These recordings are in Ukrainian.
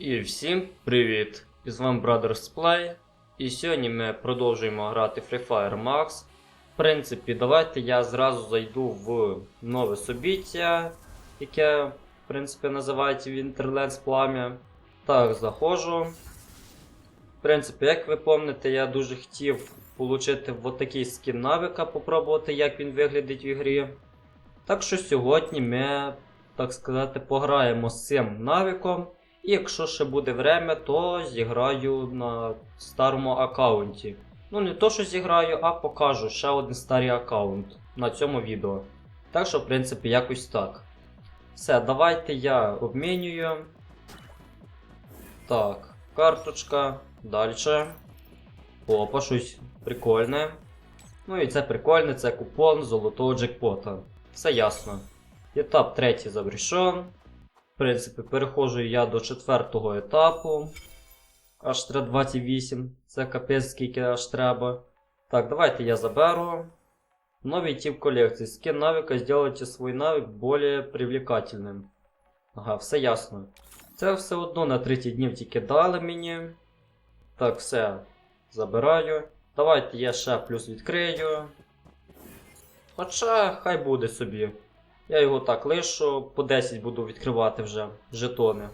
І всім привіт! І з вами Brothers Play. І сьогодні ми продовжуємо грати Free Fire Max. В принципі, давайте я зразу зайду в нове собіття, яке, в принципі, називається Winterlands Плам'я. Так, заходжу. В принципі, як ви пам'ятаєте, я дуже хотів отримати вот такий скін навика, попробувати, як він виглядить в ігрі. Так що сьогодні ми, так сказати, пограємо з цим навиком. І якщо ще буде время, то зіграю на старому аккаунті. Ну, не то, що зіграю, а покажу ще один старий аккаунт на цьому відео. Так що, в принципі, якось так. Все, давайте я обмінюю. Так, карточка. Далі. Опа, щось прикольне. Ну і це прикольне, це купон золотого джекпота. Все ясно. Етап третій завершен. Принципі, переходжу я до четвертого етапу. Аж 28. Це капець, скільки аж треба. Так, давайте я заберу. Новый тип колекції. Скин навика сделайте свой навик более привлекательним. Ага, все ясно. Це все одно на 30 днів тільки дали мені. Так, все. Забираю. Давайте я ще плюс відкрию. Хоча хай буде собі. Я його так лишу, по 10 буду відкривати вже жетони.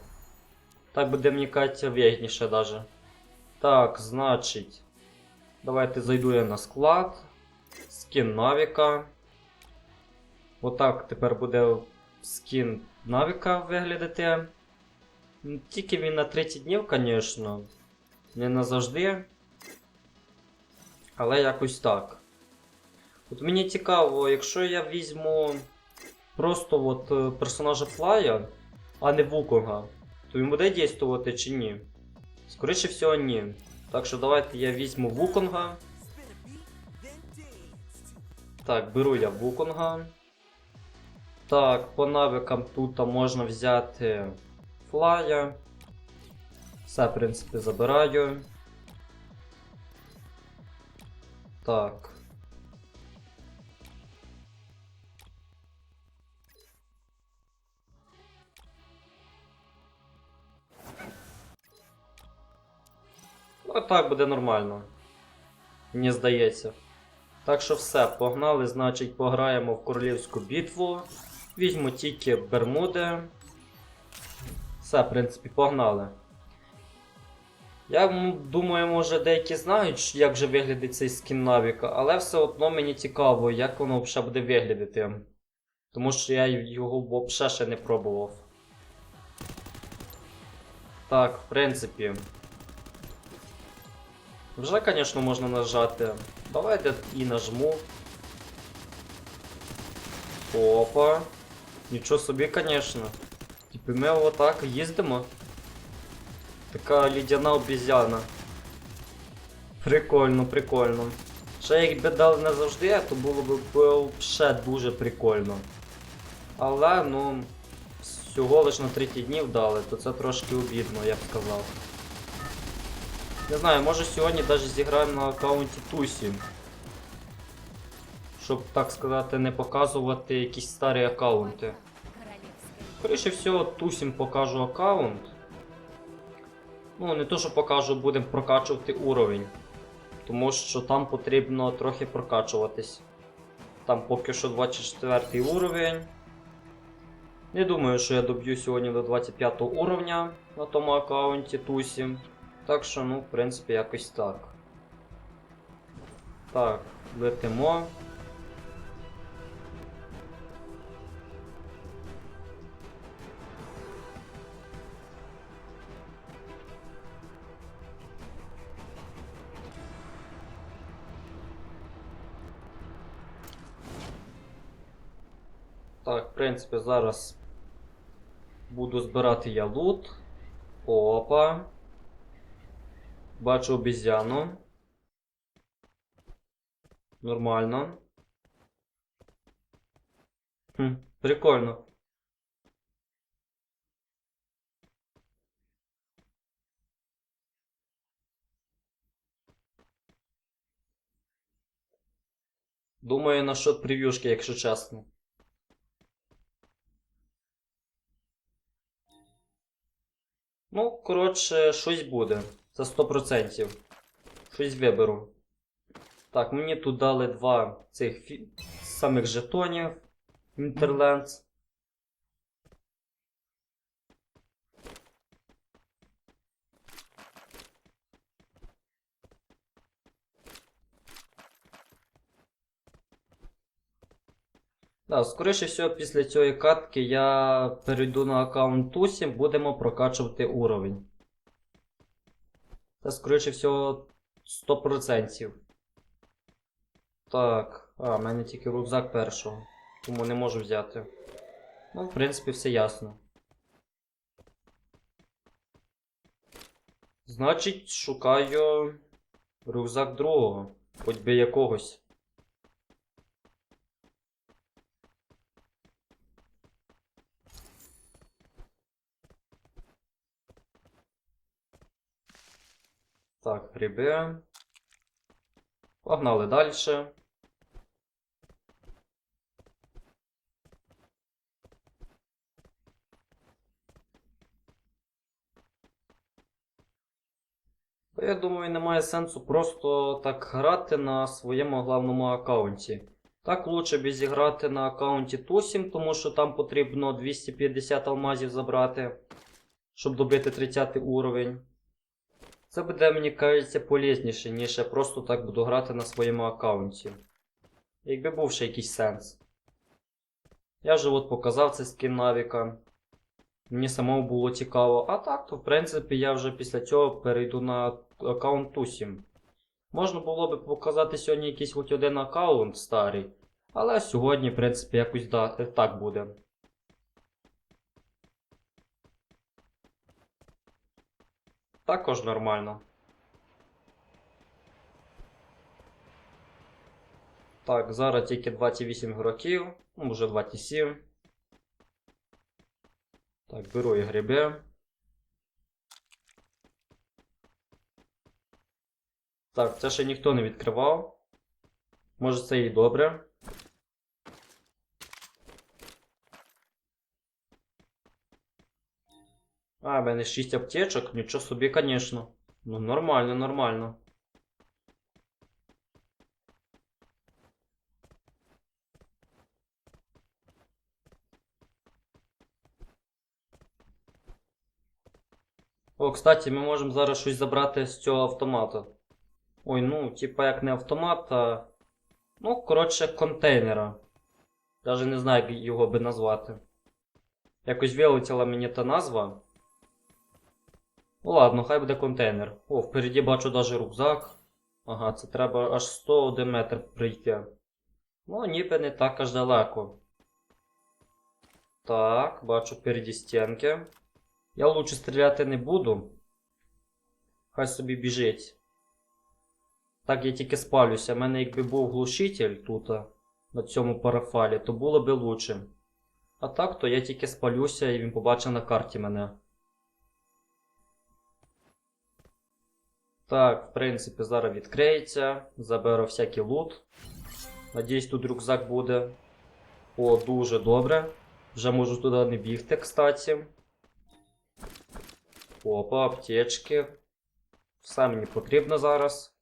Так буде мені кажеться вигідніше даже. Так, значить. Давайте зайду я на склад. Скін Навіка. Отак тепер буде скін Навіка виглядати. Тільки він на 30 днів, звісно. Не назавжди. Але якось так. От мені цікаво, якщо я візьму просто от е, персонажа Флая, а не Вуконга, то він буде дійствувати чи ні? Скоріше всього, ні. Так що давайте я візьму Вуконга. Так, беру я Вуконга. Так, по навикам тут можна взяти Флая. Все, в принципі, забираю. Так. Ну, так буде нормально. Мені здається. Так що все, погнали, значить, пограємо в королівську битву. Візьму тільки Бермуди. Все, в принципі, погнали. Я думаю, може деякі знають, як же виглядить цей скін Навіка, але все одно мені цікаво, як воно взагалі буде виглядати. Тому що я його взагалі ще не пробував. Так, в принципі. Вже, звісно, можна нажати. Давайте і нажму. Опа. Нічого собі, звісно. Типу ми отак їздимо. Така лідяна обізяна. Прикольно, прикольно. Ще якби дали не завжди, то було б ще дуже прикольно. Але, ну, всього лиш на 30 днів дали, то це трошки обідно, я б сказав. Не знаю, може сьогодні навіть зіграємо на аккаунті Тусі. Щоб, так сказати, не показувати якісь старі аккаунти. Скоріше всього, Тусім покажу аккаунт. Ну, не то, що покажу, будемо прокачувати уровень. Тому що там потрібно трохи прокачуватись. Там поки що 24 уровень. Не думаю, що я доб'ю сьогодні до 25 уровня на тому аккаунті Тусі. Так що, ну, в принципі, якось так. Так, летимо. Так, в принципі, зараз буду збирати я лут. Опа. Бачу обізяну. Нормально. Хм, прикольно. Думаю, на що прев'юшки, якщо чесно. Ну, коротше, щось буде. Це 100%. Щось виберу. Так, мені тут дали два цих фі... самих жетонів. Interlands. Да, скоріше всього, після цієї катки я перейду на аккаунт Тусі, будемо прокачувати уровень. Скоріше всього, 100%. Так, а, в мене тільки рюкзак першого, тому не можу взяти. Ну, в принципі, все ясно. Значить, шукаю рюкзак другого, хоч би якогось. Гриби. Погнали далі. Я думаю, немає сенсу просто так грати на своєму главному аккаунті. Так лучше б зіграти на аккаунті Тусім, тому що там потрібно 250 алмазів забрати, щоб добити 30 уровень. Це буде, мені кажеться, полезніше, ніж я просто так буду грати на своєму аккаунті. Якби був ще якийсь сенс. Я вже от показав цей скін Навіка. Мені самому було цікаво. А так, то в принципі я вже після цього перейду на аккаунт Тусім. Можна було би показати сьогодні якийсь хоч один аккаунт старий. Але сьогодні, в принципі, якось да, так буде. Також нормально. Так, зараз тільки 28 гроків, ну вже 27. Так, беру і гриби. Так, це ще ніхто не відкривав. Може це і добре. А, в мене 6 аптечок, нічого собі, звісно. Ну, нормально, нормально. О, кстати, ми можемо зараз щось забрати з цього автомата. Ой, ну, типа як не автомат, а. Ну, коротше, контейнера. Даже не знаю, як його би назвати. Якось вилетіла мені та назва. Ну ладно, хай буде контейнер. О, впереді бачу даже рюкзак. Ага, це треба аж 101 метр прийти. Ну, ніби не так аж далеко. Так, бачу впереді стінки. Я лучше стріляти не буду. Хай собі біжить. Так я тільки спалюся. У мене якби був глушитель тут, на цьому парафалі, то було би лучше. А так, то я тільки спалюся і він побачить на карті мене. Так, в принципі, зараз відкриється. Заберу всякий лут. Надіюсь, тут рюкзак буде. О, дуже добре. Вже можу туди не бігти, кстати. Опа, аптечки. Все мені потрібно зараз.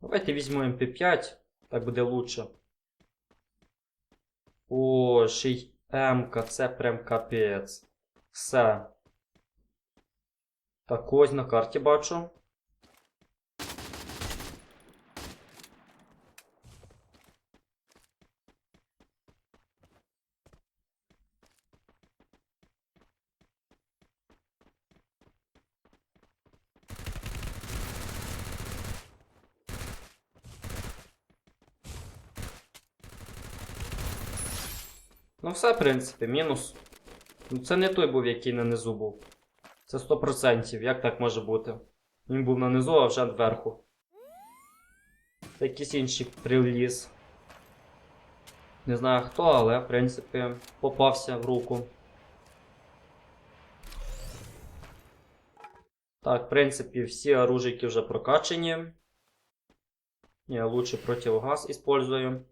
Давайте візьмемо МП5, так буде лучше. О, ще й М-ка, це прям капець. Все. Так, ось на карті бачу. Ну, все, в принципі, мінус. Ну, це не той був, який на низу був. Це 100%. Як так може бути? Він був на низу, а вже зверху. Це якийсь інший приліз. Не знаю хто, але, в принципі, попався в руку. Так, в принципі, всі оружейки вже прокачені. Я лучше противогаз использую.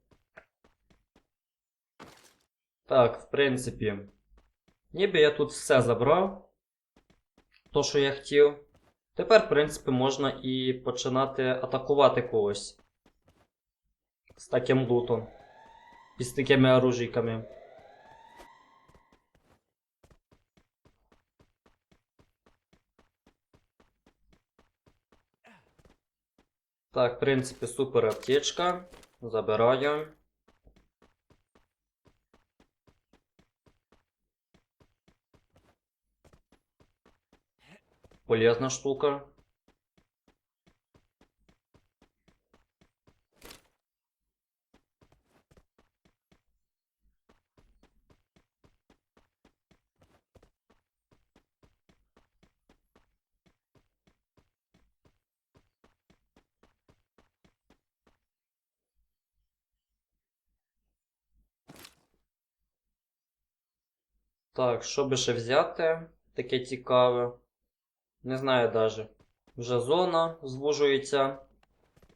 Так, в принципі, ніби я тут все забрав. То, що я хотів. Тепер, в принципі, можна і починати атакувати когось. З таким лутом. І з такими оружійками. Так, в принципі, супер аптечка. Забираю. Полезна штука. Так, що би ще взяти? Таке цікаве. Не знаю даже. Вже зона звужується.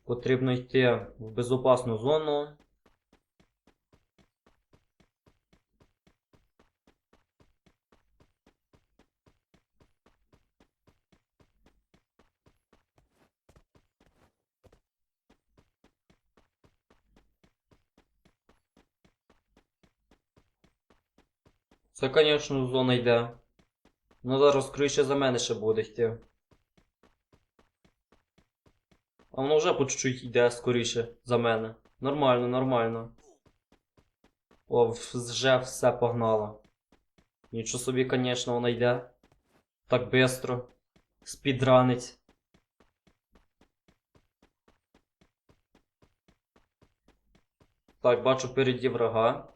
Потрібно йти в безопасну зону. Це, звісно, зона йде. Ну зараз скоріше за мене ще буде йти. А воно вже по чуть-чуть йде скоріше за мене. Нормально, нормально. О, вже все погнало. Нічого собі, звісно, воно йде. Так бистро. Спідранить. Так, бачу впереді врага.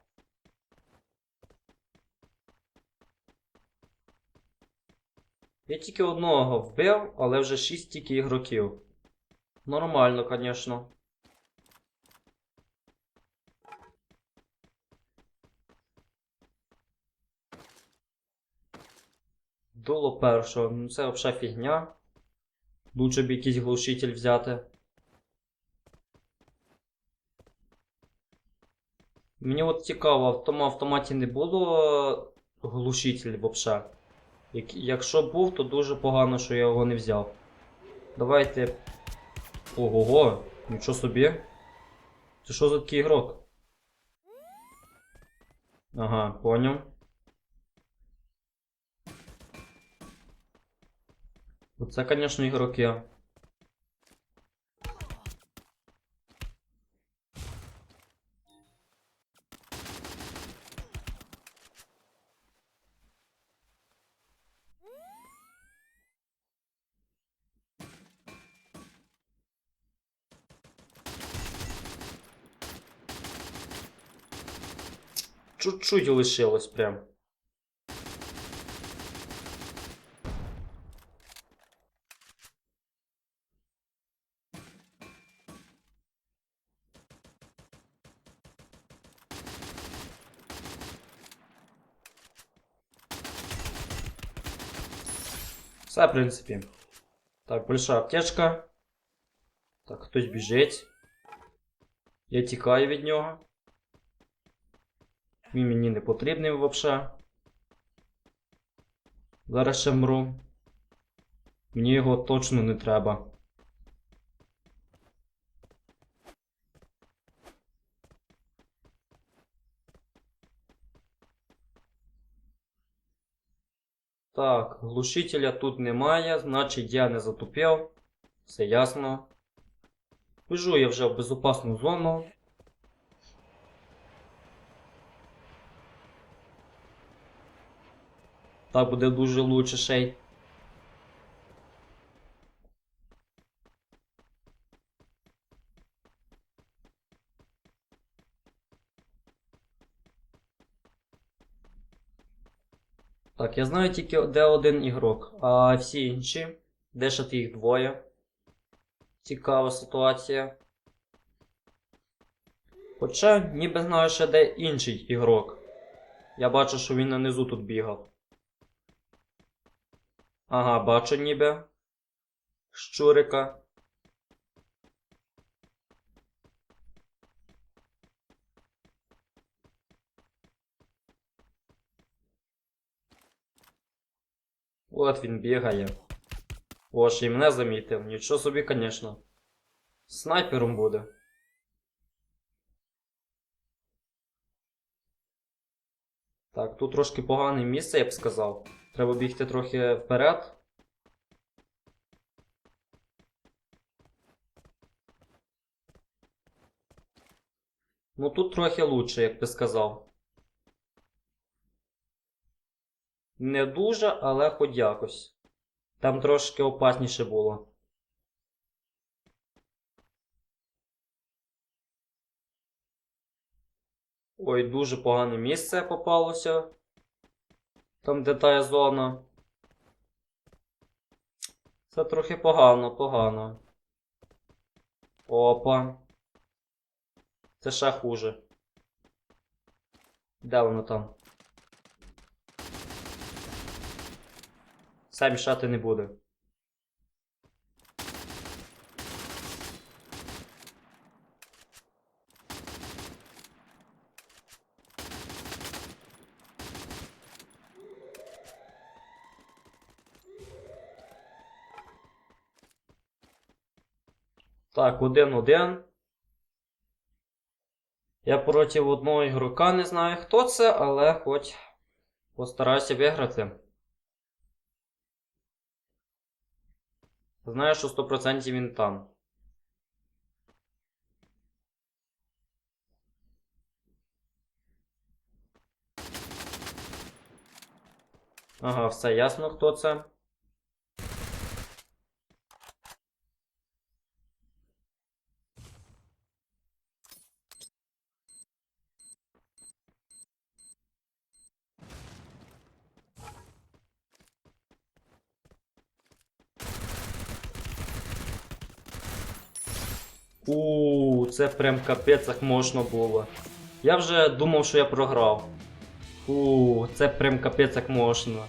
Я тільки одного вбив, але вже 6 тільки ігроків. Нормально, звісно. Дуло першого, ну це взагалі фігня. Лучше б якийсь глушитель взяти. Мені от цікаво, в тому автоматі не було глушитель взагалі. Як, якщо був, то дуже погано, що я його не взяв. Давайте. Ого-го, нічого собі. Це що за такий ігрок? Ага, поняв. Оце, звісно, ігроки. Чуть-чуть лишилось прям. Все, в принципі. Так, большая аптечка. Так, хтось біжить. Я тікаю від нього. Він мені не потрібний взагалі. Зараз ще мру. Мені його точно не треба. Так, глушителя тут немає, значить я не затупив. Все ясно. Біжу я вже в безопасну зону. Так буде дуже лучше ще й. Так, я знаю тільки де один ігрок, а всі інші, де ще їх двоє. Цікава ситуація. Хоча ніби знаю ще де інший ігрок. Я бачу, що він нанизу тут бігав. Ага, бачу ніби. Щурика. От він бігає. О, й мене замітив. Нічого собі, звісно. Снайпером буде. Так, тут трошки погане місце, я б сказав. Треба бігти трохи вперед. Ну тут трохи лучше, як ти сказав. Не дуже, але хоч якось. Там трошки опасніше було. Ой, дуже погане місце попалося. Там де та зона. Це трохи погано, погано. Опа. Це ще хуже. Де воно там? Самі шати не буде. Так, один-один. Я проти одного ігрока не знаю хто це, але хоч постараюся виграти. Знаю, що 100% він там. Ага, все ясно, хто це. У, це прям капець як можна було. Я вже думав, що я програв. Фу, це прям капець як можна.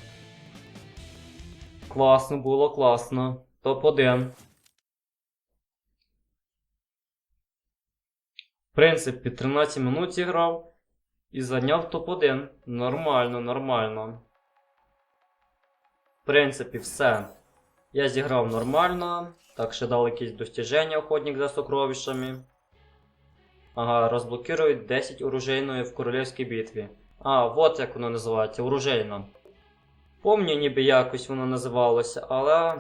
Класно було, класно. Топ-1. В принципі, 13 минут зіграв і зайняв топ-1. Нормально, нормально. В принципі, все. Я зіграв нормально. Так, ще дали якісь достіження охотник за сокровищами. Ага, розблокирують 10 оружейної в королівській битві. А, от як воно називається, оружейна. Помню, ніби якось воно називалося, але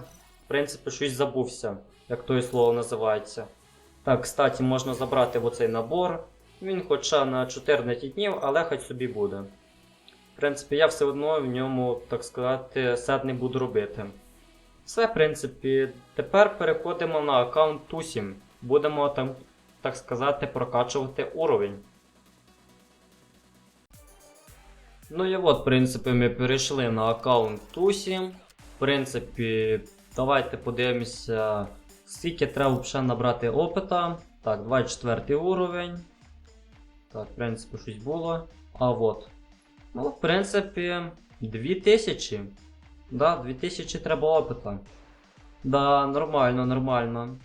в принципі щось забувся, як то слово називається. Так, кстати, можна забрати оцей набор. Він хоча на 14 днів, але хоч собі буде. В принципі, я все одно в ньому, так сказати, сет не буду робити. Все, в принципі, тепер переходимо на аккаунт Тусі. Будемо там, так сказати, прокачувати уровень. Ну і от, в принципі, ми перейшли на аккаунт Тусі. В принципі, давайте подивимося, скільки треба ще набрати опита. Так, 24 уровень. Так, в принципі, щось було. А от. Ну, в принципі, 2000. Да, 2000 треба опита. Да, нормально, нормально.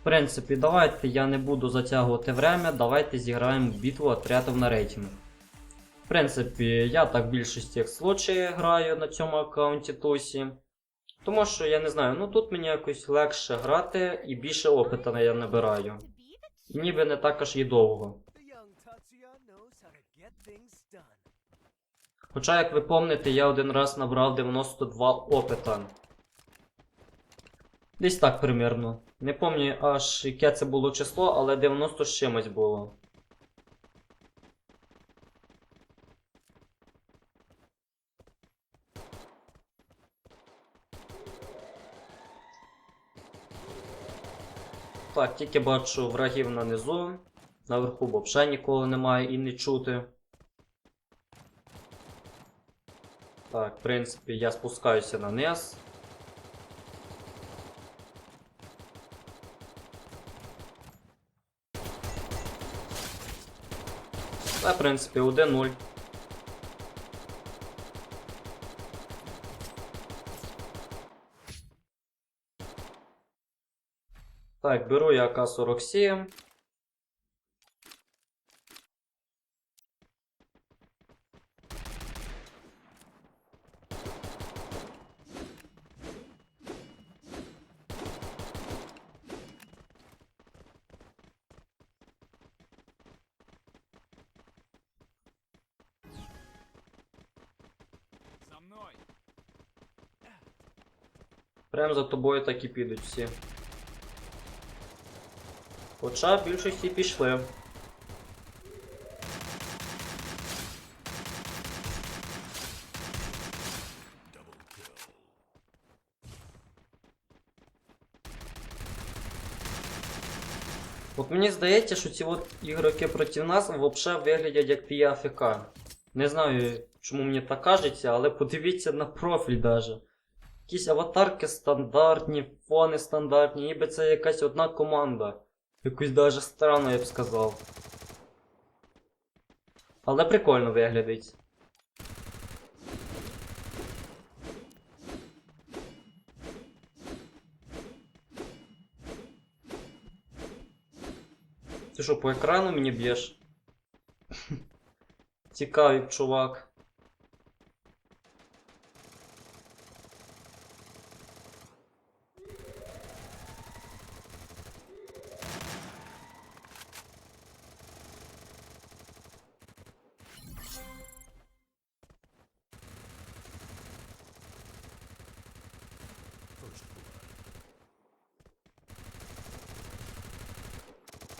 В принципі, давайте я не буду затягувати время, давайте зіграємо битву отрядів на рейтинг. В принципі, я так в більшості случаїв граю на цьому аккаунті Тусі. Тому що я не знаю, ну тут мені якось легше грати і більше опита я набираю. Ніби не так аж і довго. Хоча, як ви помните, я один раз набрав 92 опита. Десь так примірно. Не пам'ятаю аж яке це було число, але 90 з чимось було. Так, тільки бачу врагів на низу. Наверху взагалі ніколи немає і не чути. Так, в принципі, я спускаюся на низ. Та, в принципі, 1-0. Так, беру я АК-47. Прям за тобою так і підуть всі. Хоча більшості пішли. От мені здається, що ці от ігроки проти нас взагалі виглядять як пі АФК. Не знаю, чому мені так кажеться, але подивіться на профіль даже. Якісь аватарки стандартні, фони стандартні, ніби це якась одна команда. Якось даже странно, я б сказав. Але прикольно виглядить. Ти що, по екрану мені б'єш? Цікавий чувак.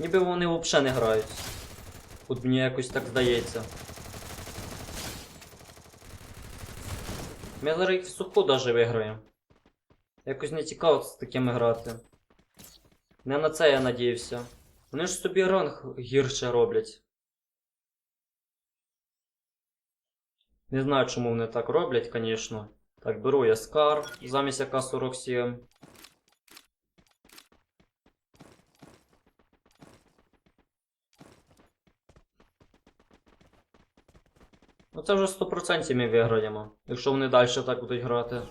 Ніби вони взагалі не грають. От мені якось так здається. Ми зараз їх в суху даже виграємо. Якось не цікаво з такими грати. Не на це я надіявся. Вони ж собі ранг гірше роблять. Не знаю, чому вони так роблять, звісно. Так, беру я Скар замість АК-47. Ну це вже 100% ми виграємо, якщо вони далі так будуть грати.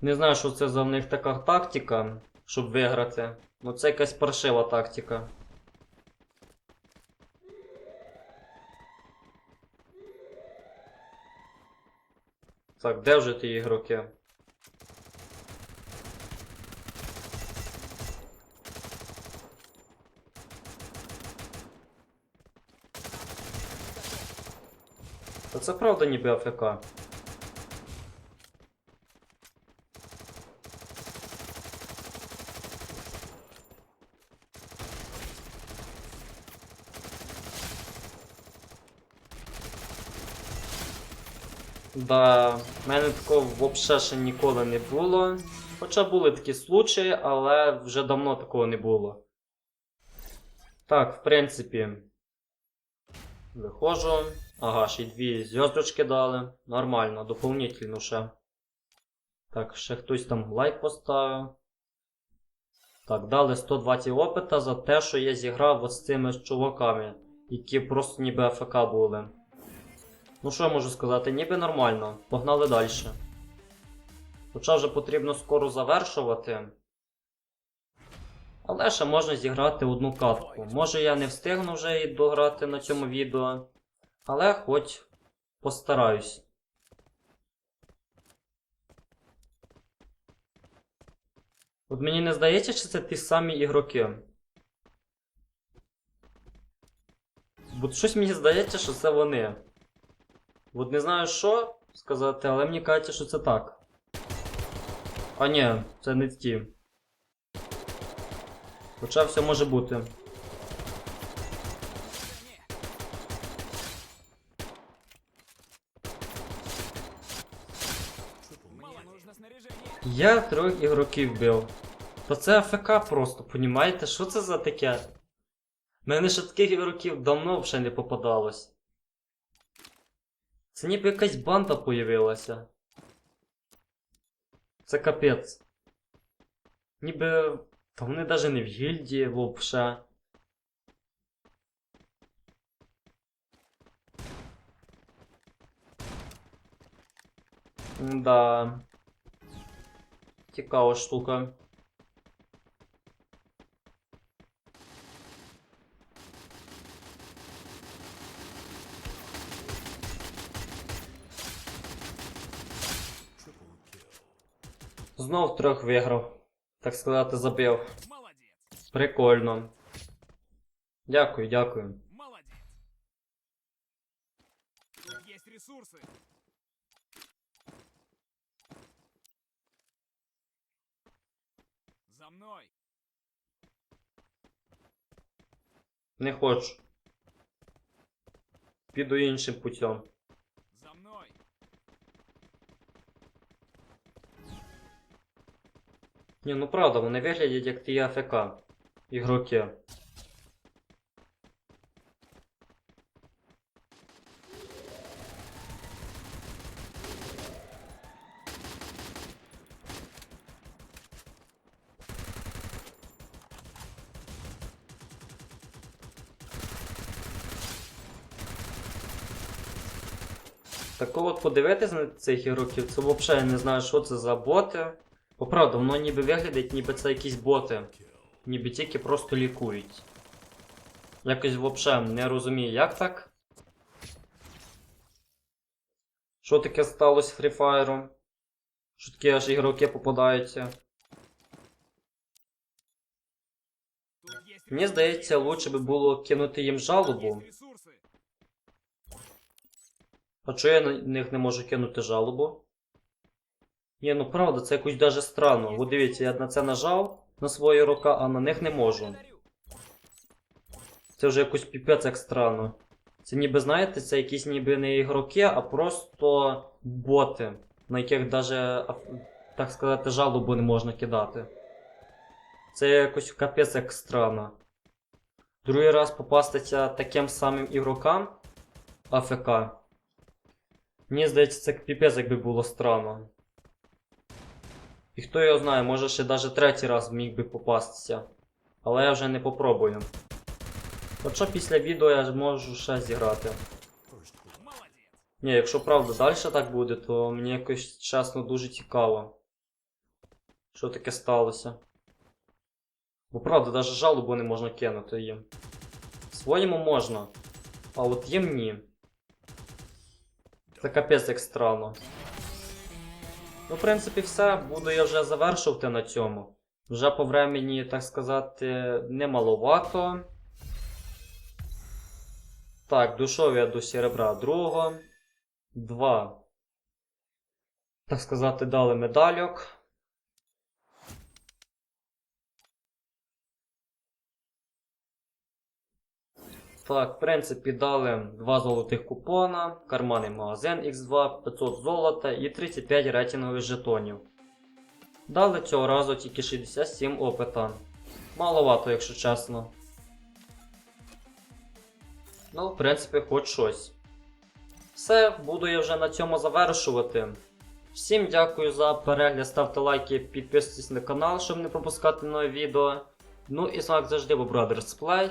Не знаю, що це за в них така тактика, щоб виграти. Ну це якась паршива тактика. Так, де вже ті ігроки? Та це правда ніби АФК. Да, в мене такого взагалі ще ніколи не було. Хоча були такі случаї, але вже давно такого не було. Так, в принципі. Виходжу. Ага, ще дві зв'язочки дали. Нормально, доповнительно ще. Так, ще хтось там лайк поставив. Так, дали 120 опита за те, що я зіграв з цими чуваками, які просто ніби АФК були. Ну що я можу сказати, ніби нормально. Погнали далі. Хоча вже потрібно скоро завершувати. Але ще можна зіграти одну катку. Може я не встигну вже і дограти на цьому відео. Але хоч постараюсь. От мені не здається, що це ті самі ігроки. Бо щось мені здається, що це вони. От не знаю що сказати, але мені кажеться, що це так. А ні, це не ті. Хоча все може бути. Я трьох ігроків бив. Та це АФК просто, понімаєте? Що це за таке? Мене ще таких ігроків давно вже не попадалось. Це ніби якась банда появилася. Це капець. Ніби. Та вони навіть не в гільдії вообще. Да. Цікава штука. Знов трьох виграв. так сказати, забив. Прикольно. Дякую, дякую. Є ресурси. За мной. Не хочу. Піду іншим путем. Ні, ну правда, вони виглядять як ті АФК. Ігроки. Так от подивитись на цих ігроків, це взагалі не знаю, що це за боти. Бо правда, воно ніби виглядить, ніби це якісь боти. Ніби тільки просто лікують. Якось взагалі не розумію, як так. Що таке сталося з Fire? Що такі аж ігроки попадаються? Мені здається, лучше би було кинути їм жалобу. А чого я на них не можу кинути жалобу? Ні, ну правда, це якось даже странно. От дивіться, я на це нажав на свої рука, а на них не можу. Це вже якось піпець як странно. Це ніби, знаєте, це якісь ніби не ігроки, а просто боти, на яких даже, так сказати, жалобу не можна кидати. Це якось капець як странно. Другий раз попастися таким самим ігрокам АФК. Мені здається, це піпець якби було странно. І хто його знає, може ще навіть третій раз міг би попастися. Але я вже не попробую. Хоча після відео я можу ще зіграти. Ні, якщо правда далі так буде, то мені якось чесно дуже цікаво. Що таке сталося? Бо правда, навіть жалобу не можна кинути їм. Своєму можна, а от їм ні. Це капець як странно. Ну, в принципі, все. Буду я вже завершувати на цьому. Вже по времені, так сказати, немаловато. Так, дійшов я до серебра другого. Два. Так сказати, дали медальок. Так, в принципі, дали два золотих купона, карманний магазин X2, 500 золота і 35 рейтингових жетонів. Дали цього разу тільки 67 опита. Маловато, якщо чесно. Ну, в принципі, хоч щось. Все, буду я вже на цьому завершувати. Всім дякую за перегляд, ставте лайки, підписуйтесь на канал, щоб не пропускати нові відео. Ну і з вами завжди був Brothers Play.